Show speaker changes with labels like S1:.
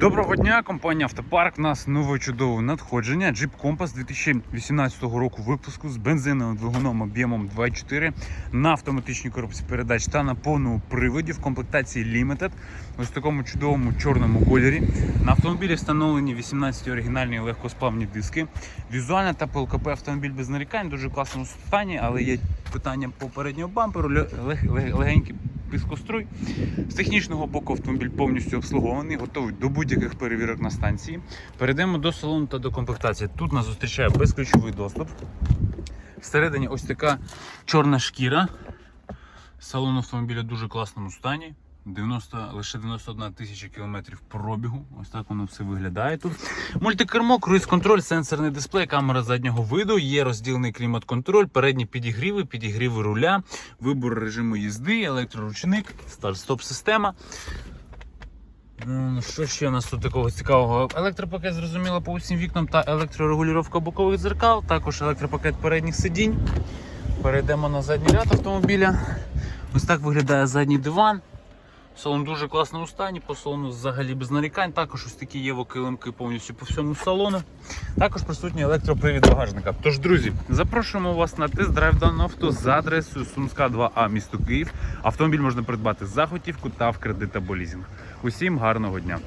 S1: Доброго дня, компанія Автопарк. У нас нове чудове надходження. Jeep Compass 2018 року випуску з бензиновим двигуном об'ємом 2.4 на автоматичній коробці передач та на повному приводі в комплектації Limited. Ось в такому чудовому чорному кольорі. На автомобілі встановлені 18 оригінальні легкосплавні диски. Візуально та по ЛКП автомобіль без нарікань, дуже класному стані, але є питання по переднього бамперу, ле- піскоструй. З технічного боку автомобіль повністю обслугований, готовий до будь-яких перевірок на станції. Перейдемо до салону та до комплектації. Тут нас зустрічає безключовий доступ. Всередині ось така чорна шкіра. Салон автомобіля в дуже класному стані. 90, лише 91 тисяча кілометрів пробігу. Ось так воно все виглядає тут. Мультикермо, круїз-контроль, сенсорний дисплей, камера заднього виду, є розділений клімат-контроль, передні підігріви, підігріви руля, вибор режиму їзди, електроручник, старт-стоп-система. Ну, Що ще у нас тут такого цікавого? Електропакет зрозуміло по усім вікнам та електрорегулювання бокових дзеркал, також електропакет передніх сидінь. Перейдемо на задній ряд автомобіля. Ось так виглядає задній диван. Салон дуже класний у стані, по салону взагалі без нарікань. Також ось такі є вокилимки повністю по всьому салону. Також присутній електропривід багажника. Тож, друзі, запрошуємо вас на тест-драйв даного авто за адресою Сумська 2А місто Київ. Автомобіль можна придбати за готівку та в кредит або лізинг. Усім гарного дня!